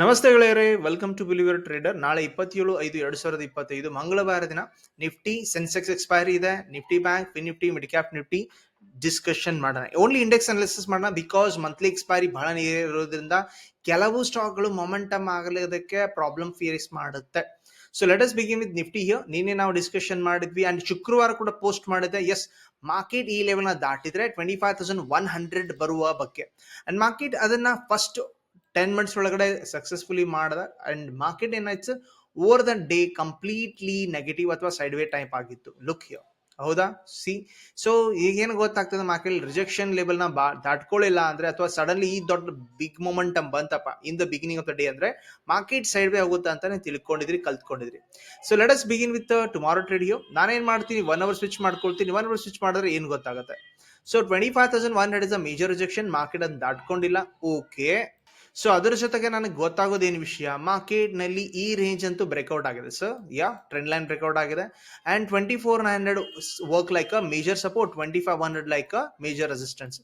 ನಮಸ್ತೆ ಗೆಳೆಯರೇ welcome to believer trader ನಾಳೆ ಇಪ್ಪತ್ತೇಳು ಐದು ಎರಡು ಸಾವಿರದ ಇಪ್ಪತ್ತೈದು, ಮಂಗಳವಾರ ದಿನ ನಿಫ್ಟಿ ಸೆನ್ಸೆಕ್ಸ್ ಎಕ್ಸ್ಪೈರಿ ಇದೆ. Nifty bank, fin Nifty mid cap Nifty discussion ಮಾಡೋಣ. ಓನ್ಲಿ ಇಂಡೆಕ್ಸ್ ಅನಾಲಿಸಿಸ್ ಮಾಡೋಣ. ಬಿಕಾಸ್ ಮಂತ್ಲಿ ಎಕ್ಸ್ಪೈರಿ ಬಹಳ ಇರೋದ್ರಿಂದ ಕೆಲವು ಸ್ಟಾಕ್ಗಳು ಮೊಮೆಂಟಮ್ ಆಗಲಿದ್ದಕ್ಕೆ ಪ್ರಾಬ್ಲಮ್ ಫೇಸ್ ಮಾಡುತ್ತೆ. So let us begin with Nifty here ನಿನ್ನೆ ನಾವು ಡಿಸ್ಕಷನ್ ಮಾಡಿದ್ವಿ. ಅಂಡ್ ಶುಕ್ರವಾರ ಕೂಡ ಪೋಸ್ಟ್ ಮಾಡಿದೆ. ಎಸ್ ಮಾರ್ಕೆಟ್ ಈ ಲೆವೆಲ್ನ ದಾಟಿದ್ರೆ twenty five thousand one hundred ಬರುವ ಬಗ್ಗೆ. ಅಂಡ್ ಮಾರ್ಕೆಟ್ ಅದನ್ನ ಫಸ್ಟ್ ಟೆನ್ ಮಂತ್ಸ್ ಒಳಗಡೆ ಸಕ್ಸಸ್ಫುಲಿ ಮಾಡ್ದ ಅಂಡ್ ಮಾರ್ಕೆಟ್ ಏನಾಯ್ತು? Over the day completely negative ಅಥವಾ ಸೈಡ್ ವೇ ಟೈಪ್ ಆಗಿತ್ತು. ಲುಕ್ ಯೋ ಹೌದಾ? ಸಿ ಸೊ ಈಗೇನು ಗೊತ್ತಾಗ್ತದೆ ಮಾರ್ಕೆಟ್ ರಿಜೆಕ್ಷನ್ ಲೆವೆಲ್ನ ಬಾ ದಾಟ್ಕೊಳ್ಳಿಲ್ಲ ಅಂದ್ರೆ ಅಥವಾ ಸಡನ್ಲಿ ಈ ದೊಡ್ಡ ಬಿಗ್ ಮೊಮೆಂಟಮ್ ಬಂತಪ್ಪ in the beginning of the day ಅಂದ್ರೆ ಮಾರ್ಕೆಟ್ ಸೈಡ್ ವೇ ಆಗುತ್ತೆ ಅಂತಾನೆ ತಿಳ್ಕೊಂಡಿದ್ರಿ, ಕಲ್ತ್ಕೊಂಡಿದ್ರಿ. So let us begin with tomorrow ಟ್ರೇಡಿಯೋ ನಾನೇನ್ ಮಾಡ್ತೀನಿ? ಒನ್ ಅವರ್ ಸ್ವಿಚ್ ಮಾಡ್ಕೊಳ್ತೀನಿ. ಒನ್ ಅವರ್ ಸ್ವಿಚ್ ಮಾಡಿದ್ರೆ ಏನು ಗೊತ್ತಾಗುತ್ತೆ? So twenty five thousand one hundred is a major rejection market ಅನ್ನು ದಾಟ್ಕೊಂಡಿಲ್ಲ. ಓಕೆ ಸೊ ಅದರ ಜೊತೆಗೆ ನನಗೆ ಗೊತ್ತಾಗೋದೇನು ವಿಷಯ? ಮಾರ್ಕೆಟ್ನಲ್ಲಿ ಈ ರೇಂಜ್ ಅಂತೂ ಬ್ರೇಕ್ಔಟ್ ಆಗಿದೆ sir yeah trend line breakout ಆಗಿದೆ. And twenty four nine hundred work like a major support twenty five hundred like a major resistance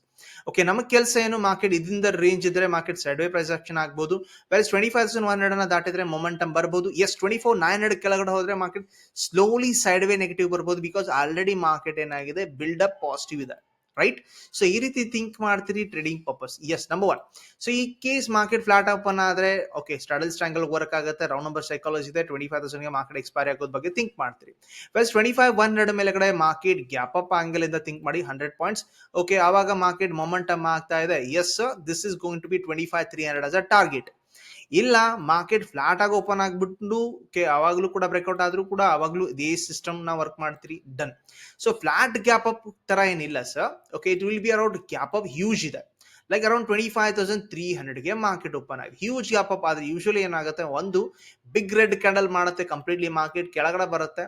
okay ನಮಗೆ ಕೆಲಸ ಏನು? ಮಾರ್ಕೆಟ್ ಇದರಿಂದ ರೇಂಜ್ ಇದ್ರೆ market side way price action ಆಗ್ಬೋದು. Else twenty five thousand one hundred ಅನ್ನ ದಾಟಿದ್ರೆ momentum ಬರ್ಬೋದು. Yes twenty four nine hundred ಕೆಳಗಡೆ ಹೋದ್ರೆ market slowly side way negative ಬರ್ಬೋದು ಬಿಕಾಸ್ ಆಲ್ರೆಡಿ ಮಾರ್ಕೆಟ್ ಏನಾಗಿದೆ? ಬಿಲ್ಡ್ ಅಪ್ ಪಾಸಿಟಿವ್ ಇದೆ. ರೈಟ್ ಸೊ ಈ ರೀತಿ ಥಿಂಕ್ ಮಾಡ್ತೀರಿ trading purpose yes number one so ಈ ಕೇಸ್ ಮಾರ್ಕೆಟ್ ಫ್ಲಾಟ್ ಓಪನ್ ಆದ್ರೆ ಓಕೆ ಸ್ಟಡಲ್ ಸ್ಟ್ರಾಂಗಲ್ ವರ್ಕ್ ಆಗುತ್ತೆ ರೌಂಡ್ ನಂಬರ್ ಸೈಕಾಲಜಿ ಇದೆ ಟ್ವೆಂಟಿ ಫೈವ್ ತೌಸಂಡ್ಗೆ ಮಾರ್ಕೆಟ್ ಎಕ್ಸ್ಪೈರ್ ಆಗೋದ್ ಬಗ್ಗೆ ಥಿಂಕ್ ಮಾಡ್ತೀರಿ. ಬಸ್ ಟ್ವೆಂಟಿ ಫೈವ್ ಒನ್ ಹಂಡ್ರೆಡ್ ಮೇಲೆಗಡೆ ಮಾರ್ಕೆಟ್ ಗ್ಯಾಪ್ ಅಪ್ ಆಂಗಲ್ ಇಂದ ಥಿಂಕ್ ಮಾಡಿ ಹಂಡ್ರೆಡ್ ಪಾಯಿಂಟ್ಸ್ ಓಕೆ ಆವಾಗ ಮಾರ್ಕೆಟ್ ಮೊಮೆಂಟಮ್ ಆಗ್ತಾ ಇದೆ. Yes this is going to be twenty five three hundred as a target ಇಲ್ಲ ಮಾರ್ಕೆಟ್ ಫ್ಲಾಟ್ ಆಗಿ ಓಪನ್ ಆಗಿಬಿಟ್ಟು ಕೆ, ಅವಾಗಲೂ ಕೂಡ ಬ್ರೇಕ್ಔಟ್ ಆದ್ರೂ ಕೂಡ ಅವಾಗಲೂ ಇದೇ ಸಿಸ್ಟಮ್ನ ವರ್ಕ್ ಮಾಡ್ತೀರಿ done so flat gap up ತರ ಏನಿಲ್ಲ sir okay it will be around gap up huge ಇದೆ. Like around twenty five thousand three ಹಂಡ್ರೆಡ್ಗೆ market open ಆಗಿದೆ. ಹ್ಯೂಜ್ ಗ್ಯಾಪ್ ಅಪ್ ಆದ್ರೆ ಯೂಶಲಿ ಏನಾಗುತ್ತೆ, ಒಂದು ಬಿಗ್ ರೆಡ್ ಕ್ಯಾಂಡಲ್ ಮಾಡುತ್ತೆ ಕಂಪ್ಲೀಟ್ಲಿ ಮಾರ್ಕೆಟ್ ಕೆಳಗಡೆ ಬರುತ್ತೆ.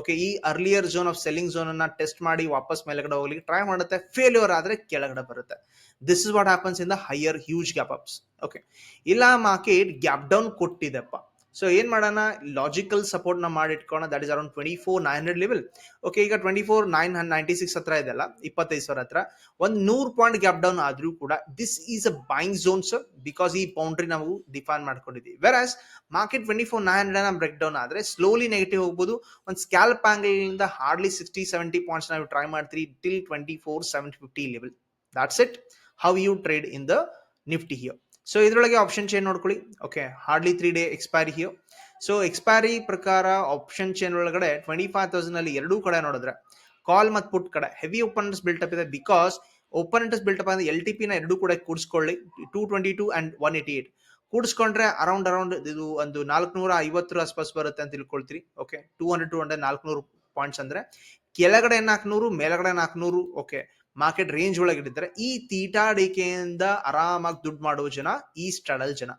ಓಕೆ ಈ earlier zone of selling zone ಅನ್ನ ಟೆಸ್ಟ್ ಮಾಡಿ ವಾಪಸ್ ಮೇಲೆಗಡೆ ಹೋಗ್ಲಿಕ್ಕೆ ಟ್ರೈ ಮಾಡುತ್ತೆ. ಫೇಲ್ಯೂರ್ ಆದ್ರೆ ಕೆಳಗಡೆ ಬರುತ್ತೆ. This is what happens in the higher huge gap ups okay ಇಲ್ಲ ಮಾರ್ಕೆಟ್ ಗ್ಯಾಪ್ ಡೌನ್ ಕೊಟ್ಟಿದೆಪ್ಪ. ಸೊ ಏನ್ ಮಾಡೋಣ? ಲಾಜಿಕಲ್ ಸಪೋರ್ಟ್ನ ಮಾಡಿಟ್ಕೋಣ. That is around twenty four nine hundred level okay ಈಗ twenty four nine ninety six ಹತ್ರ ಇದೆಲ್ಲ ಇಪ್ಪತ್ತೈದು ಸಾವಿರ ಹತ್ರ. ಒಂದು ನೂರು ಪಾಯಿಂಟ್ ಗ್ಯಾಪ್ ಡೌನ್ ಆದ್ರೂ ಕೂಡ this is a buying zones because ಈ ಬೌಂಡ್ರಿ ನಾವು ಡಿಫೈನ್ ಮಾಡ್ಕೊಂಡಿದ್ದೀವಿ. As market twenty four nine hundred break down ಆದ್ರೆ ಸ್ಲೋಲಿ ನೆಗೆಟಿವ್ ಹೋಗ್ಬೋದು. ಒಂದು ಸ್ಕ್ಯಾಲ್ಪ್ ಆಂಗಲ್ ಇಂದ ಹಾರ್ಡ್ಲಿ ಸಿಕ್ಸ್ಟಿ ಸೆವೆಂಟಿ ಪಾಯಿಂಟ್ಸ್ ನಾವು ಟ್ರೈ ಮಾಡ್ತೀರಿ till twenty four seventy fifty level that's it how you trade in the Nifty here so ಇದರೊಳಗೆ option chain ನೋಡ್ಕೊಳ್ಳಿ. Okay hardly three day expiry ಹಿಯೋ so expiry ಪ್ರಕಾರ option chain ಒಳಗಡೆ twenty five thousand ಅಲ್ಲಿ ಎರಡೂ ಕಡೆ ನೋಡಿದ್ರೆ call ಮತ್ತು put ಕಡೆ ಹೆವಿ ಓಪನರ್ಸ್ ಬಿಲ್ಟಪ್ ಇದೆ ಬಿಕಾಸ್ ಓಪನರ್ಸ್ ಬಿಲ್ಟಪ್ ಅಂದ್ರೆ ಎಲ್ ಟಿ ಪಿನ ಎರಡು ಕೂಡ ಕೂಡಿಸ್ಕೊಳ್ಳಿ. Two twenty two and one eighty eight ಕೂಡಿಸ್ಕೊಂಡ್ರೆ around around ಇದು ಒಂದು ನಾಲ್ಕುನೂರ ಐವತ್ತರ ಆಸ್ಪಾಸ್ ಬರುತ್ತೆ ಅಂತ ತಿಳ್ಕೊಳ್ತೀರಿ. Okay two hundred two hundred ನಾಲ್ಕುನೂರು ಪಾಯಿಂಟ್ಸ್ ಅಂದ್ರೆ ಕೆಳಗಡೆ ನಾಲ್ಕುನೂರು, ಮೇಲಗಡೆ ನಾಲ್ಕುನೂರು. ಓಕೆ ಮಾರ್ಕೆಟ್ ರೇಂಜ್ ಒಳಗಿಟ್ಟಿದ್ರೆ ಈ ತೀಟಾಡಿಕೆಯಿಂದ ಆರಾಮಾಗಿ ದುಡ್ಡು ಮಾಡುವ ಜನ, ಈ ಸ್ಟಡಲ್ ಜನ.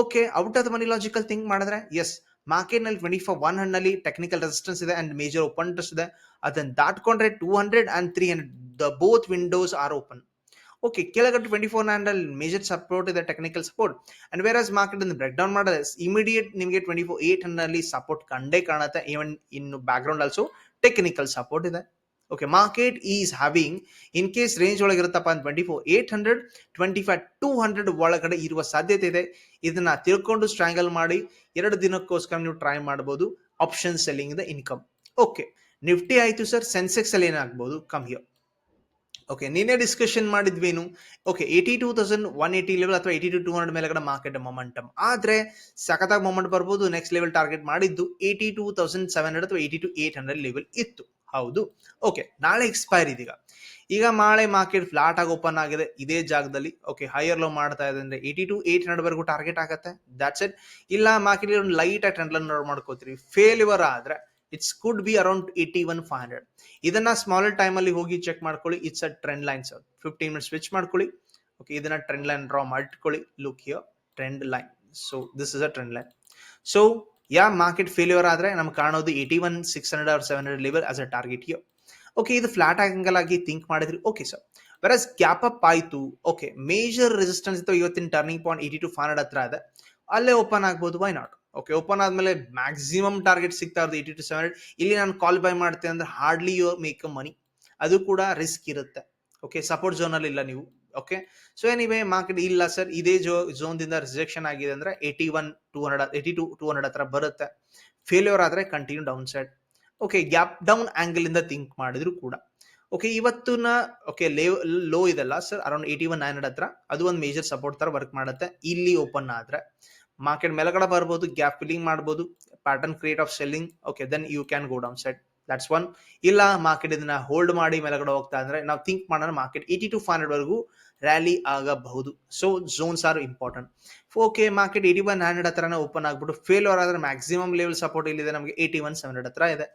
Okay out of the money logical think ಮಾಡಿದ್ರೆ ಎಸ್ ಮಾರ್ಕೆಟ್ನಲ್ಲಿ ಟ್ವೆಂಟಿ ಫೋರ್ ಒನ್ ಹಂಡ್ನಲ್ಲಿ ಟೆಕ್ನಿಕಲ್ ರೆಸಿಸ್ಟೆನ್ಸ್ ಇದೆ ಅಂಡ್ ಮೇಜರ್ ಓಪನ್ ಇದೆ. ಅದನ್ನು ದಾಟ್ಕೊಂಡ್ರೆ two hundred and three hundred the both windows are open okay ಕೆಳಗಡೆ ಟ್ವೆಂಟಿ ಫೋರ್ ಹಂಡ್ರೆಡ್ ಅಲ್ಲಿ major support ಇದೆ technical support and whereas market break down ಮಾಡಿದ್ರೆ immediate ನಿಮಗೆ twenty four eight hundred ಅಲ್ಲಿ support ಕಂಡೇ ಕಾಣುತ್ತೆ. ಈವನ್ ಇನ್ನು background also technical support ಇದೆ. Okay market is having in case range ಒಳಗೆ ಇರುತ್ತಪ್ಪ ಅಂತ twenty four eight hundred twenty five two hundred ಒಳಗಡೆ ಇರುವ ಸಾಧ್ಯತೆ ಇದೆ. ಇದನ್ನ ತಿಳ್ಕೊಂಡು ಸ್ಟ್ರಾಂಗಲ್ ಮಾಡಿ, ಎರಡು ದಿನಕ್ಕೋಸ್ಕರ ನೀವು ಟ್ರೈ ಮಾಡಬಹುದು option selling the income okay Nifty ಆಯ್ತು ಸರ್ ಸೆನ್ಸೆಕ್ಸ್ ಅಲ್ಲಿ ಏನಾಗ್ಬೋದು? ಕಮ್ ಹಿಯರ್ ಓಕೆ ನಿನ್ನೆ discussion ಮಾಡಿದ್ವೇನು? Okay eighty two thousand one eighty level ಅಥವಾ ಏಯ್ಟಿ ಟು ಟೂ ಹಂಡ್ರೆಡ್ ಮೇಲೆಗಡೆ ಮಾರ್ಕೆಟ್ ಮೊಮೆಂಟಮ್ ಆದ್ರೆ, ಸಖತ್ತಾಗಿ ಮೊಮೆಂಟ್ ಬರ್ಬೋದು ನೆಕ್ಸ್ಟ್ ಲೆವೆಲ್ ಟಾರ್ಗೆಟ್ ಮಾಡಿದ್ದು eighty two thousand seven hundred ಅಥವಾ eighty two eight hundred level ಇತ್ತು. ಹೌದು. ಓಕೆ ನಾಳೆ ಎಕ್ಸ್ಪೈರ್ ಇದೀಗ. ಈಗ ನಾಳೆ ಮಾರ್ಕೆಟ್ ಫ್ಲಾಟ್ ಆಗಿ ಓಪನ್ ಆಗಿದೆ. ಇದೇ ಜಾಗದಲ್ಲಿ ಓಕೆ ಹೈಯರ್ ಲೋ ಮಾಡ್ತಾ ಇದೆ ಅಂದ್ರೆ ಏಯ್ಟಿ ಟು ಏಟ್ ಹಂಡ್ರೆಡ್ ವರೆಗೂ ಟಾರ್ಗೆಟ್ ಆಗುತ್ತೆ. ದಾಟ್ಸ್ ಇಟ್ ಇಲ್ಲ ಮಾರ್ಕೆಟ್ ಒಂದು ಲೈಟ್ ಆಗಿ ಟ್ರೆಂಡ್ ನೋಡ್ ಮಾಡ್ಕೋತೀರಿ. ಫೇಲ್ಯೂರ್ ಆದ್ರೆ it's could be around eighty one five hundred ಇದನ್ನ ಸ್ಮಾಲರ್ ಟೈಮ್ ಅಲ್ಲಿ ಹೋಗಿ ಚೆಕ್ ಮಾಡ್ಕೊಳ್ಳಿ. It's a trend line sir fifteen minutes switch ಮಾಡ್ಕೊಳ್ಳಿ. ಓಕೆ ಇದನ್ನ ಟ್ರೆಂಡ್ ಲೈನ್ ಡ್ರಾ ಮಾಡ್ಕೊಳ್ಳಿ. Look here trend line so this is a trend line so yeah market failure ಆದರೆ ನಮ್ಗೆ ಕಾಣೋದು eighty one six hundred or seven hundred level as a target yo okay ಇದು flat angle ಆಗಿ think ಮಾಡಿದ್ರಿ. Okay sir versus gap up ಆಯಿತು okay major resistance ಇತ್ತು ಇವತ್ತಿನ turning point eighty two five hundred ಹತ್ರ ಇದೆ. ಅಲ್ಲೇ ಓಪನ್ ಆಗ್ಬೋದು ವೈ ನಾಟ್ ಓಕೆ ಓಪನ್ ಆದಮೇಲೆ ಮ್ಯಾಕ್ಸಿಮಮ್ ಟಾರ್ಗೆಟ್ ಸಿಗ್ತಾ ಇರೋದು ಏಯ್ಟಿ ಟು ಸೆವೆನ್ ಹಂಡ್ರೆಡ್ ಇಲ್ಲಿ ನಾನು ಕಾಲ್ ಬೈ ಮಾಡ್ತೇನೆ ಅಂದ್ರೆ hardly you make a money ಅದು ಕೂಡ ರಿಸ್ಕ್ ಇರುತ್ತೆ. ಓಕೆ ಸಪೋರ್ಟ್ ಝೋನಲ್ಲಿ ಇಲ್ಲ ನೀವು. ಓಕೆ ಸೊ ಎನಿವೇ ಮಾರ್ಕೆಟ್ ಇಲ್ಲ ಸರ್ ಇದೇ ಜೋ ಝೋನ್ ದಿಂದ ರಿಜೆಕ್ಷನ್ ಆಗಿದೆ ಅಂದ್ರೆ eighty one two hundred eighty two two hundred ಹತ್ರ ಬರುತ್ತೆ. ಫೇಲ್ಯೂರ್ ಆದ್ರೆ continue downside okay gap down angle ಇಂದ ಥಿಂಕ್ ಮಾಡಿದ್ರು ಕೂಡ. ಓಕೆ ಇವತ್ತಿನ ಓಕೆ ಲೇ ಲೋ ಇದೆಲ್ಲ sir around eighty one nine hundred ಹತ್ರ. ಅದು ಒಂದು ಮೇಜರ್ ಸಪೋರ್ಟ್ ತರ ವರ್ಕ್ ಮಾಡುತ್ತೆ. ಇಲ್ಲಿ ಓಪನ್ ಆದ್ರೆ. ಮಾರ್ಕೆಟ್ ಮೇಲಗಡೆ ಬರ್ಬೋದು ಗ್ಯಾಪ್ ಫಿಲ್ಲಿಂಗ್ ಮಾಡ್ಬೋದು pattern create of selling okay then you can go downside that's one ಇಲ್ಲ ಮಾರ್ಕೆಟ್ ಇದನ್ನ ಹೋಲ್ಡ್ ಮಾಡಿ ಮೇಲಗಡೆ ಹೋಗ್ತಾ ಅಂದ್ರೆ, ನಾವು ಥಿಂಕ್ ಮಾಡೋಣ market eighty two five hundred ವರೆಗೂ ರ್ಯಾಲಿ ಆಗಬಹುದು. So zones are important okay market eighty one hundred ಹತ್ರನೇ ಓಪನ್ ಆಗ್ಬಿಟ್ಟು ಫೇಲ್ಯೂರ್ ಆದ್ರೆ ಮ್ಯಾಕ್ಸಿಮಮ್ ಲೆವೆಲ್ ಸಪೋರ್ಟ್ ಇಲ್ಲಿದೆ ನಮಗೆ ಏಯ್ಟಿ ಒನ್ ಸೆವೆನ್ ಹಂಡ್ರೆಡ್ ಹತ್ರ ಇದೆ.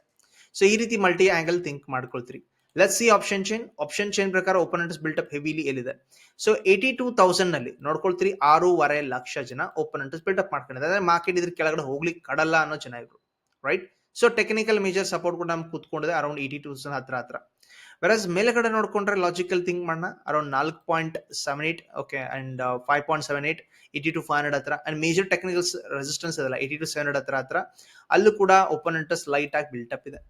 ಸೊ ಈ ರೀತಿ multi angle think ಮಾಡ್ಕೊಳ್ತೀರಿ. Let see option chain option chain ಪ್ರಕಾರ ಓಪನೆಂಟ್ಸ್ ಬಿಲ್ಟ್ ಅಪ್ ಹೆವಿಲಿ ಎಲ್ಲಿದೆ? ಸೊ ಏಯ್ಟಿ ಟೂ ತೌಸಂಡ್ನಲ್ಲಿ ನೋಡ್ಕೊಳ್ತೀರಿ ಆರೂವರೆ ಲಕ್ಷ ಜನ ಓಪನೆಂಟ್ಸ್ ಬಿಲ್ಟ್ ಅಪ್ ಮಾಡ್ಕೊಂಡಿದ್ದಾರೆ. ಮಾರ್ಕೆಟ್ ಇದ್ರ ಕೆಳಗಡೆ ಹೋಗ್ಲಿಕ್ಕೆ ಕಡಲ್ಲ ಅನ್ನೋ ಜನ ಇದ್ರು right so technical major support ಕೂಡ ನಮ್ಗೆ ಕೂತ್ಕೊಂಡಿದೆ ಅರೌಂಡ್ ಏಯ್ಟಿ ಟು ಹತ್ರ ಹತ್ರ. ವೆರಸ್ ಮೇಲ್ಗಡೆ ನೋಡ್ಕೊಂಡ್ರೆ ಲಾಜಿಕಲ್ ಥಿಂಕ್ ಮಾಡೋಣ ಅರೌಂಡ್ ನಾಲ್ಕು point seven eight okay and five point seven eight eighty two five hundred ಹತ್ರ. ಅಂಡ್ ಮೇಜರ್ ಟೆಕ್ನಿಕಲ್ ರೆಸಿಸ್ಟೆನ್ಸ್ ಇದಲ್ಲ ಏಯ್ಟಿ ಟು ಸೆವೆನ್ ಹಂಡ್ರೆಡ್ ಹತ್ರ ಹತ್ರ. ಅಲ್ಲೂ ಕೂಡ ಓಪನೆಂಟಸ್ ಲೈಟ್ ಆಗಿ ಅಪ್ ಇದೆ.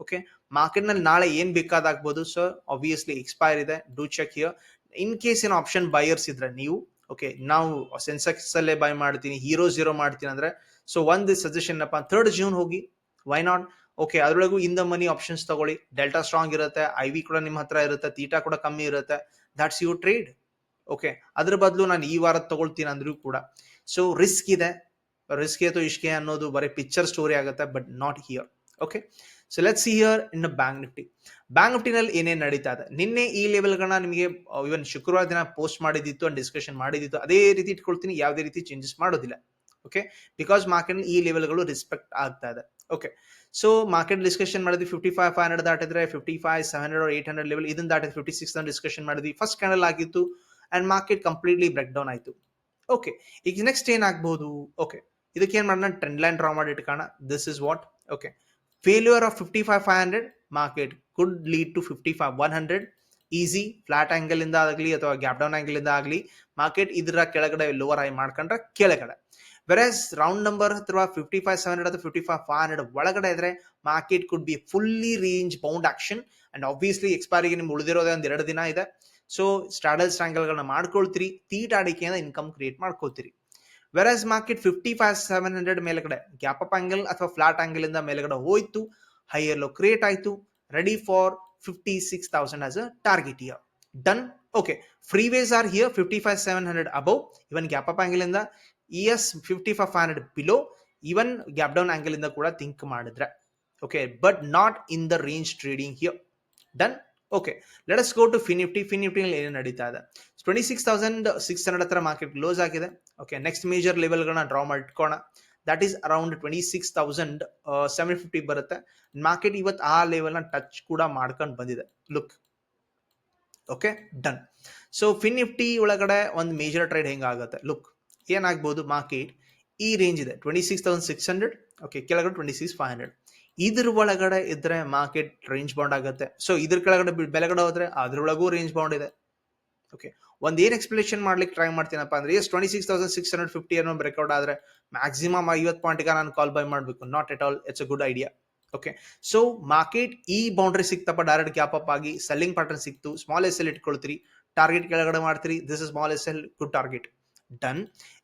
ಓಕೆ ಮಾರ್ಕೆಟ್ನಲ್ಲಿ ನಾಳೆ ಏನ್ ಬೇಕಾದಾಗ್ಬೋದು? ಸೊ ಆಬ್ವಿಯಸ್ಲಿ ಎಕ್ಸ್ಪೈರ್ ಇದೆ. Do check here in case ಏನು ಆಪ್ಷನ್ ಬೈಯರ್ಸ್ ಇದ್ರೆ ನೀವು ಓಕೆ ನಾವು ಸೆನ್ಸೆಕ್ಸ್ ಅಲ್ಲೇ ಬೈ ಮಾಡ್ತೀನಿ ಹೀರೋ ಜೀರೋ ಮಾಡ್ತೀನಿ ಅಂದ್ರೆ ಸೊ ಒಂದು ಸಜೆಷನ್ ಅಪ್ಪ ಥರ್ಡ್ ಜೂನ್ ಹೋಗಿ ವೈ ನಾಟ್ ಓಕೆ ಅದರೊಳಗೂ ಇನ್ ದ ಮನಿ ಆಪ್ಷನ್ಸ್ ತಗೊಳ್ಳಿ. ಡೆಲ್ಟಾ ಸ್ಟ್ರಾಂಗ್ ಇರುತ್ತೆ ಐ ವಿ ಕೂಡ ನಿಮ್ಮ ಹತ್ರ ಇರುತ್ತೆ ತೀಟಾ ಕೂಡ ಕಮ್ಮಿ ಇರುತ್ತೆ. ದಟ್ಸ್ ಯು ಟ್ರೇಡ್ ಓಕೆ ಅದ್ರ ಬದಲು ನಾನು ಈ ವಾರ ತಗೊಳ್ತೀನಿ ಅಂದ್ರೂ ಕೂಡ. ಸೊ ರಿಸ್ಕ್ ಇದೆ. ರಿಸ್ಕ್ ಏತೋ ಇಷ್ಕೆ ಅನ್ನೋದು ಬರೀ ಪಿಕ್ಚರ್ ಸ್ಟೋರಿ ಆಗುತ್ತೆ but not here okay so let see here in bank Nifty bank ನಿಫ್ಟಿನಲ್ಲಿ ಏನೇನು ನಡೀತಾ ಇದೆ? ನಿನ್ನೆ ಈ ಲೆವೆಲ್ಗಳನ್ನ ನಿಮಗೆ ಇವನ್ ಶುಕ್ರವಾರ ದಿನ ಪೋಸ್ಟ್ ಮಾಡಿದಿತ್ತು ಅಂಡ್ ಡಿಸ್ಕಷನ್ ಮಾಡಿದಿತ್ತು. ಅದೇ ರೀತಿ ಇಟ್ಕೊಳ್ತೀನಿ, ಯಾವುದೇ ರೀತಿ ಚೇಂಜಸ್ ಮಾಡೋದಿಲ್ಲ. ಓಕೆ ಬಿಕಾಸ್ ಮಾರ್ಕೆಟ್ ಈ ಲೆವೆಲ್ಗಳು ರೆಸ್ಪೆಕ್ಟ್ ಆಗ್ತಾ ಇದೆ. ಓಕೆ ಸೊ ಮಾರ್ಕೆಟ್ ಡಿಸ್ಕಷನ್ ಮಾಡಿದ್ವಿ fifty five five hundred ದಾಟಿದ್ರೆ fifty five seven hundred eight hundred level ಇದನ್ನ ದಾಟಿದ್ರೆ ಫಿಫ್ಟಿ ಸಿಕ್ಸ್ ಡಿಸ್ಕಷನ್ ಮಾಡಿದ್ವಿ. ಫಸ್ಟ್ ಕ್ಯಾಂಡಲ್ ಆಗಿತ್ತು and market completely break down ಆಯಿತು. ಓಕೆ ಈಗ ನೆಕ್ಸ್ಟ್ ಏನಾಗಬಹುದು ಓಕೆ ಇದಕ್ಕೆ ಏನು ಮಾಡೋಣ? ಟ್ರೆಂಡ್ ಲೈನ್ ಡ್ರಾ ಮಾಡಿ ಇಟ್ಕೋಣ this is what okay failure of fifty five five hundred market could lead to fifty five one hundred easy flat angle ಇಂದ ಆಗಲಿ ಅಥವಾ ಗ್ಯಾಪ್ ಡೌನ್ ಆಂಗಲ್ ಇಂದ ಆಗಲಿ ಮಾರ್ಕೆಟ್ ಇದರ ಕೆಳಗಡೆ ಲೋವರ್ ಆಗಿ ಮಾಡ್ಕೊಂಡ್ರೆ ಕೆಳಗಡೆ. ವೆರಸ್ ರೌಂಡ್ ನಂಬರ್ ಅಥವಾ fifty five seven hundred fifty five five hundred ಒಳಗಡೆ ಇದ್ರೆ market could be fully range bound action and obviously ಎಕ್ಸ್ಪೈರಿಗೆ ನಿಮ್ಗೆ ಉಳಿದಿರೋದೇ ಒಂದು ಎರಡು ದಿನ ಇದೆ. ಸೊ ಸ್ಟ್ರಾಡಲ್ ಸ್ಟ್ರಾಂಗಲ್ಗಳನ್ನ ಮಾಡ್ಕೊಳ್ತೀರಿ. ತೀಟಾಡಿಕೆಯಿಂದ income create ಮಾಡ್ಕೊಳ್ತೀರಿ. Versus market fifty five seven hundred ಮೇಲ್ಗಡೆ ಗ್ಯಾಪ್ ಅಪ್ ಆಂಗಲ್ ಅಥವಾ ಫ್ಲಾಟ್ ಆಂಗಲ್ ಇಂದ ಮೇಲ್ಗಡೆ ಹೋಯ್ತು ಹೈಯರ್ ಲೋ ಕ್ರಿಯೇಟ್ ಆಯ್ತು ready for fifty six thousand as a target here done okay three ways are here fifty five seven hundred above even gap up angle ಇಂದ. As fifty five five hundred below even gap down angle ಇಂದ ಕೂಡ think ಮಾಡಿದ್ರೆ. Okay but not in the range trading here done okay let us go to FinNifty ಫಿನಿಫ್ಟಿನಲ್ಲಿ ಏನು ನಡೀತಾ ಇದೆ? Twenty six thousand six hundred ಹತ್ರ market close ಆಗಿದೆ. Okay next major ಲೆವೆಲ್ಗಳನ್ನ draw ಮಾಡ್ಕೋಣ that is around twenty six thousand seven fifty ಬರುತ್ತೆ. Market ಇವತ್ತು ಆ ಲೆವೆಲ್ನ ಟಚ್ ಕೂಡ ಮಾಡ್ಕೊಂಡು ಬಂದಿದೆ. Look okay done so FinNifty ಒಳಗಡೆ ಒಂದು ಮೇಜರ್ ಟ್ರೇಡ್ ಹೆಂಗಾಗುತ್ತೆ? ಲುಕ್ ಏನಾಗ್ಬೋದು ಮಾರ್ಕೆಟ್? ಈ ರೇಂಜ್ ಇದೆ. Twenty six thousand six hundred okay ಕೆಳಗಡೆ ಟ್ವೆಂಟಿ ಸಿಕ್ಸ್ ಫೈವ್ ಹಂಡ್ರೆಡ್ ಇದ್ರ ಒಳಗಡೆ ಇದ್ರೆ ಮಾರ್ಕೆಟ್ ರೇಂಜ್ ಬೌಂಡ್ ಆಗುತ್ತೆ. ಸೊ ಇದ್ರ ಕೆಳಗಡೆ ಬೆಲೆಗಡೆ ಹೋದ್ರೆ ಅದ್ರೊಳಗೂ ರೇಂಜ್ ಬೌಂಡ್ ಇದೆ. ಓಕೆ ಒಂದ್ ಏನ್ ಎಕ್ಸ್ಪ್ಲೇಷನ್ ಮಾಡ್ಲಿಕ್ಕೆ ಟ್ರೈ ಮಾಡ್ತೀನಪ್ಪ ಅಂದ್ರೆ as twenty six thousand six hundred fifty ಅನ್ನೋ ಬ್ರೇಕ್ಔಟ್ ಆದ್ರೆ ಮ್ಯಾಕ್ಸಿಮಮ್ ಐವತ್ತು ಪಾಯಿಂಟ್ಗೆ ನಾನು ಕಾಲ್ ಬೈ ಮಾಡಬೇಕು. Not at all it's a good idea okay so market ಈ ಬೌಂಡ್ರಿ ಸಿಕ್ತಪ್ಪ ಡೈರೆಕ್ಟ್ ಗ್ಯಾಪ್ ಅಪ್ ಆಗಿ ಸೆಲ್ಲಿಂಗ್ ಪ್ಯಾಟರ್ನ್ ಸಿಕ್ತು. ಸ್ಮಾಲ್ ಎಸ್ ಎಲ್ ಇಟ್ಕೊಳ್ತೀರಿ. ಟಾರ್ಗೆಟ್ ಕೆಳಗಡೆ ಮಾಡ್ತೀರಿ. This is small S L good target done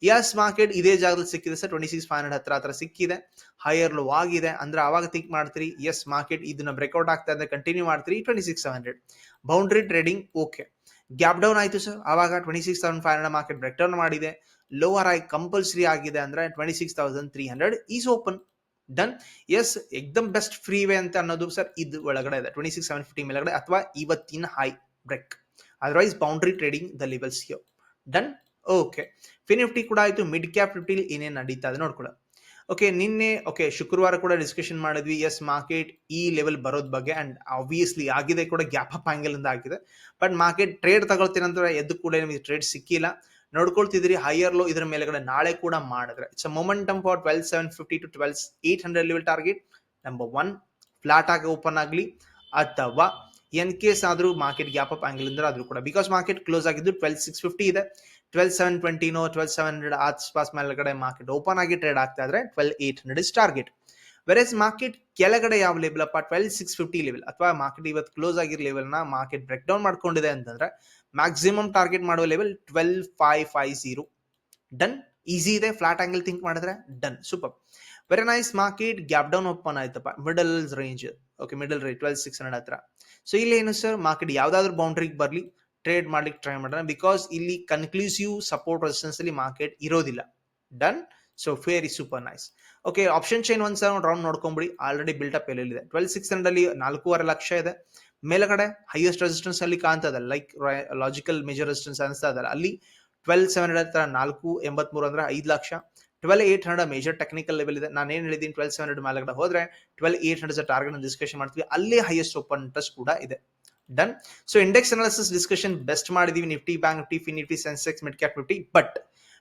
yes market ಇದೇ ಜಾಗದಲ್ಲಿ ಸಿಕ್ಕಿದೆ sir. Twenty six five hundred ಹತ್ರ ಹತ್ರ ಸಿಕ್ಕಿದೆ. ಹೈಯರ್ ಲೋ ಆಗಿದೆ. ಅಂದ್ರೆ ಅವಾಗ ಥಿಂಕ್ ಮಾಡ್ತೀರಿ ಎಸ್ ಮಾರ್ಕೆಟ್ ಇದನ್ನ ಬ್ರೇಕ್ಔಟ್ ಆಗ್ತಾ ಇದೆ ಕಂಟಿನ್ಯೂ ಮಾಡ್ತೀರಿ twenty six seven hundred boundary trading okay gap down ಆಯ್ತು ಸರ್. ಅವಾಗ twenty six thousand five hundred market break down ಮಾಡಿದೆ. ಲೋವರ್ ಆಗಿ ಕಂಪಲ್ಸರಿ ಆಗಿದೆ ಅಂದ್ರೆ twenty six thousand three hundred is open done as ಎಕ್ದಮ್ ಬೆಸ್ಟ್ ಫ್ರೀ ವೇ ಅಂತ ಅನ್ನೋದು sir ಇದು ಒಳಗಡೆ ಇದೆ. ಟ್ವೆಂಟಿ ಸಿಕ್ಸ್ ಸೆವೆನ್ ಫಿಫ್ಟಿ ಮೇಲ್ಗಡೆ ಅಥವಾ ಇವತ್ತಿನ high break otherwise boundary trading the levels done okay FinNifty ಕೂಡ ಆಯ್ತು. ಮಿಡ್ ಕ್ಯಾಪ್ ನಿಫ್ಟಿ ಏನೇನು ನಡೀತಾ ಇದೆ ನೋಡ್ಕೊಳ ಓಕೆ ನಿನ್ನೆ ಓಕೆ ಶುಕ್ರವಾರ ಕೂಡ ಡಿಸ್ಕಷನ್ ಮಾಡಿದ್ವಿ. ಎಸ್ ಮಾರ್ಕೆಟ್ ಈ ಲೆವೆಲ್ ಬರೋದ್ ಬಗ್ಗೆ ಅಂಡ್ ಆಬ್ವಿಯಸ್ಲಿ ಆಗಿದೆ ಕೂಡ ಗ್ಯಾಪ್ ಅಪ್ ಆಂಗಲ್ ಇಂದ ಆಗಿದೆ. ಬಟ್ ಮಾರ್ಕೆಟ್ ಟ್ರೇಡ್ ತಗೊಳ್ತೀನಿ ಅಂತ ಎದ್ದು ಕೂಡ ನಿಮಗೆ ಟ್ರೇಡ್ ಸಿಕ್ಕಿಲ್ಲ. ನೋಡ್ಕೊಳ್ತಿದ್ರಿ ಹೈಯರ್ ಲೋ ಇದ್ರ ಮೇಲೆಗಡೆ ನಾಳೆ ಕೂಡ ಮಾಡಿದ್ರೆ. It's momentum for twelve seven fifty to twelve eight hundred level target number one flat ಆಗಿ ಓಪನ್ ಆಗಲಿ ಅಥವಾ ಎನ್ ಕೇಸ್ ಆದ್ರೂ ಮಾರ್ಕೆಟ್ ಗ್ಯಾಪ್ ಅಪ್ ಆಂಗಲ್ ಅಂದ್ರೆ ಆದ್ರೂ ಕೂಡ. ಬಿಕಾಸ್ ಮಾರ್ಕೆಟ್ ಕ್ಲೋಸ್ ಆಗಿದ್ದು ಟ್ವೆಲ್ ಸಿಕ್ಸ್ ಫಿಫ್ಟಿ ಇದೆ. ಟ್ವೆಲ್ ಸೆವೆನ್ ಟ್ವೆಂಟಿನೋ ಟ್ವೆಲ್ ಸೆವೆನ್ ಹಂಡ್ರೆಡ್ ಆಸ್ಪಾಸ್ ಮೇಲ್ಗಡೆ ಮಾರ್ಕೆಟ್ ಓಪನ್ ಆಗಿ ಟ್ರೇಡ್ ಆಗ್ತಾ ಇದ್ರೆ twelve eight hundred is target whereas market ಕೆಳಗಡೆ ಯಾವ ಲೆವೆಲ್ ಅಪ್ಪ? ಟ್ವೆಲ್ ಸಿಕ್ಸ್ ಫಿಫ್ಟಿ ಲೆವೆಲ್ ಅಥವಾ ಮಾರ್ಕೆಟ್ ಇವತ್ತು ಕ್ಲೋಸ್ ಆಗಿರೋ ಲೆವೆಲ್ನ ಮಾರ್ಕೆಟ್ ಬ್ರೇಕ್ ಡೌನ್ ಮಾಡ್ಕೊಂಡಿದೆ ಅಂತಂದ್ರೆ ಮ್ಯಾಕ್ಸಿಮಮ್ ಟಾರ್ಗೆಟ್ ಮಾಡುವ level twelve five five zero done easy ಇದೆ. ಫ್ಲಾಟ್ ಆಂಗಲ್ ಥಿಂಕ್ ಮಾಡಿದ್ರೆ done super very nice market gap down open ಆಯ್ತಪ್ಪ. Middle range okay middle range twelve six hundred ಹತ್ರ. So ಇಲ್ಲಿ ಏನು sir market ಯಾವ್ದಾದ್ರು ಬೌಂಡ್ರಿಗೆ ಬರಲಿ. Trade ಮಾಡ್ಲಿಕ್ಕೆ ಟ್ರೈ ಮಾಡೋಣ ಬಿಕಾಸ್ ಇಲ್ಲಿ ಕನ್ಕ್ಲೂಸಿವ್ ಸಪೋರ್ಟ್ ರೆಸಿಸ್ಟೆನ್ಸ್ ಅಲ್ಲಿ ಮಾರ್ಕೆಟ್ ಇರೋದಿಲ್ಲ. Done so very super nice okay option chain ಒಂದ್ಸಲ ರೌಂಡ್ ನೋಡ್ಕೊಂಬಿಡಿ. ಆಲ್ರೆಡಿ ಬಿಲ್ಟ್ ಅಪ್ ಎಲ್ಲಿದೆ ಟ್ವೆಲ್ ಸಿಕ್ಸ್ ಹಂಡ್ರೆಡ್ ಅಲ್ಲಿ ನಾಲ್ಕೂವರೆ ಲಕ್ಷ ಇದೆ. ಮೇಲಗಡೆ ಹೈಯೆಸ್ಟ್ ರೆಸಿಸ್ಟೆನ್ಸ್ ಅಲ್ಲಿ ಕಾಣ್ತದೆ. ಲೈಕ್ ಲಾಜಿಕಲ್ ಮೇಜರ್ ರೆಸಿಸ್ಟೆನ್ಸ್ ಅನಿಸ್ತಾ ಇದೆ ಅಲ್ಲಿ. ಟ್ವೆಲ್ ಸೆವೆನ್ ಹಂಡ್ರೆಡ್ ಹತ್ರ ನಾಲ್ಕು ಎಂಬತ್ಮೂರು ಅಂದ್ರೆ ಐದು lakh. Twelve eight hundred major technical level ಇದೆ. ನಾನು ಏನು ಹೇಳಿದ್ದೀನಿ? ಟ್ವೆಲ್ ಸೆವೆನ್ ಹಂಡ್ರೆಡ್ ಮೇಲಗಡೆ ಹೋದ್ರೆ twelve eight hundred target discussion ಮಾಡ್ತೀವಿ. ಅಲ್ಲಿ ಹೈಯೆಸ್ಟ್ ಓಪನ್ ಇಂಟ್ರೆಸ್ಟ್ ಕೂಡ ಇದೆ. Done so index analysis discussion best ಮಾಡಿದೀವಿ Nifty bank Nifty phi Nifty Sensex mid cap Nifty but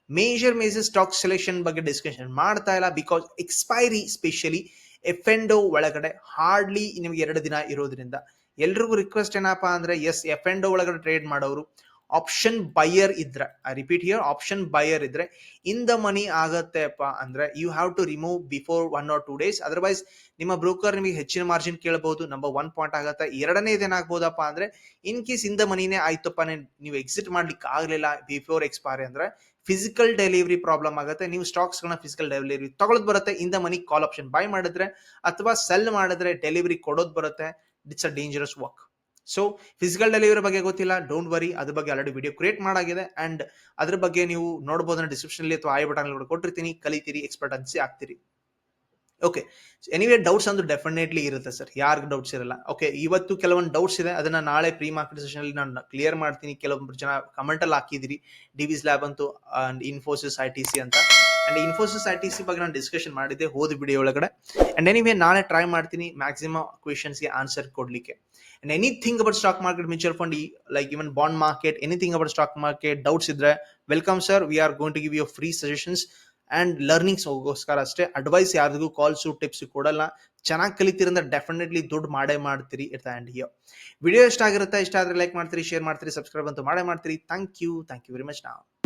major major stock selection ಬಗ್ಗೆ discussion ಮಾಡ್ತಾ ಇಲ್ಲ because expiry specially F and ಒಳಗಡೆ hardly ನಿಮಗೆ ಎರಡು ದಿನ ಇರೋದ್ರಿಂದ. ಎಲ್ರಿಗೂ ರಿಕ್ವೆಸ್ಟ್ ಏನಪ್ಪಾ ಅಂದ್ರೆ ಎಸ್ ಎಫ್ ಎಂಡ್ ಒಳಗಡೆ ಟ್ರೇಡ್ ಮಾಡೋರು ಆಪ್ಷನ್ ಬೈಯರ್ ಇದ್ರೆ I repeat here option buyer ಇದ್ರೆ ಇನ್ ದ ಮನಿ ಆಗತ್ತೆಪ್ಪ ಅಂದ್ರೆ you have to remove before one or two days otherwise ನಿಮ್ಮ ಬ್ರೋಕರ್ ನಿಮಗೆ ಹೆಚ್ಚಿನ ಮಾರ್ಜಿನ್ ಕೇಳಬಹುದು ನಂಬರ್ ಒನ್ ಪಾಯಿಂಟ್ ಆಗತ್ತೆ. ಎರಡನೇ ಏನಾಗ್ಬೋದಪ್ಪ ಅಂದ್ರೆ ಇನ್ ಕೇಸ್ ಇನ್ ದ ಮನಿನೇ ಆಯ್ತಪ್ಪ ನೀವು ಎಕ್ಸಿಟ್ ಮಾಡ್ಲಿಕ್ಕೆ ಆಗ್ಲಿಲ್ಲ ಬಿಫೋರ್ ಎಕ್ಸ್ಪೈರಿ ಅಂದ್ರೆ ಫಿಸಿಕಲ್ ಡೆಲಿವರಿ ಪ್ರಾಬ್ಲಮ್ ಆಗುತ್ತೆ. ನೀವು ಸ್ಟಾಕ್ಸ್ ಗಳನ್ನ ಫಿಸಿಕಲ್ ಡೆಲಿವರಿ ತಗೊಳದ್ ಬರುತ್ತೆ. In the money call option buy ಮಾಡಿದ್ರೆ, ಅಥವಾ ಸೆಲ್ ಮಾಡಿದ್ರೆ ಡೆಲಿವರಿ ಕೊಡೋದು ಬರುತ್ತೆ. It's a dangerous work so physical delivery ಬಗ್ಗೆ ಗೊತ್ತಿಲ್ಲ. ಡೋಂಟ್ ವರಿ ಅದ್ರ ಬಗ್ಗೆ ಆಲ್ರೆಡಿ ವಿಡಿಯೋ ಕ್ರಿಯೇಟ್ ಮಾಡಾಗಿದೆ. ಅಂಡ್ ಅದ್ರ ಬಗ್ಗೆ ನೀವು ನೋಡಬಹುದು ಡಿಸ್ಕ್ರಿಪ್ಷನ್ ಅಲ್ಲಿ ಅಥವಾ ಐ ಬಟನ್ ಕೊಟ್ಟಿರ್ತೀನಿ. ಕಲಿತೀರಿ ಎಕ್ಸ್ಪರ್ಟನ್ಸಿ ಆಗ್ತೀರಿ. ಓಕೆ ಎನಿವೇ ಡೌಟ್ಸ್ ಅಂದ್ರೆ ಡೆಫಿನೆಟ್ಲಿ ಇರುತ್ತೆ ಸರ್ ಯಾರಿಗೆ ಡೌಟ್ಸ್ ಇರಲ್ಲ. ಓಕೆ ಇವತ್ತು ಕೆಲವೊಂದು ಡೌಟ್ಸ್ ಇದೆ. ಅದನ್ನ ನಾಳೆ ಪ್ರೀ ಮಾರ್ಕೆಟ್ ಸೆಷನ್ ಅಲ್ಲಿ ನಾನು ಕ್ಲಿಯರ್ ಮಾಡ್ತೀನಿ. ಕೆಲವೊಬ್ರು ಜನ ಕಮೆಂಟ್ ಅಲ್ಲಿ ಹಾಕಿದಿರಿ. ಡಿವಿಸ್ ಲ್ಯಾಬ್ ಅಂತೂ and Infosys I T C ಅಂತ. And Infosys I T C ಬಗ್ಗೆ ನಾನು ಡಿಸ್ಕಷನ್ ಮಾಡಿದ್ದೆ ಹೋದ ವಿಡಿಯೋ ಒಳಗಡೆ. ಅಂಡ್ ಎನಿವೇ ನಾಳೆ ಟ್ರೈ ಮಾಡ್ತೀನಿ. ಮ್ಯಾಕ್ಸಿಮಮ್ ಕ್ವೆಶನ್ಸ್ಗೆ ಆನ್ಸರ್ ಕೊಡ್ಲಿಕ್ಕೆ. And anything about stock market mutual fund like even bond market anything about stock market doubts ಇದ್ರೆ welcome sir we are going to give you free suggestions and learnings ಹೋಗೋಸ್ಕರ ಅಷ್ಟೇ advice ಯಾರಿಗೂ calls tips ಕೊಡಲ್ಲ ಚೆನ್ನಾಗಿ ಕಲಿತೀರಂದ್ರೆ definitely ದುಡ್ಡು ಮಾಡೇ ಮಾಡ್ತೀರಿ it and yo video ಇಷ್ಟ ಆಗಿರುತ್ತೆ ಇಷ್ಟ ಆದರೆ ಲೈಕ್ ಮಾಡ್ತೀರಿ ಶೇರ್ ಮಾಡ್ತೀರಿ ಸಬ್ಸ್ಕ್ರೈಬ್ ಅಂತೂ ಮಾಡೇ ಮಾಡ್ತೀರಿ thank you thank you very much ನಾವು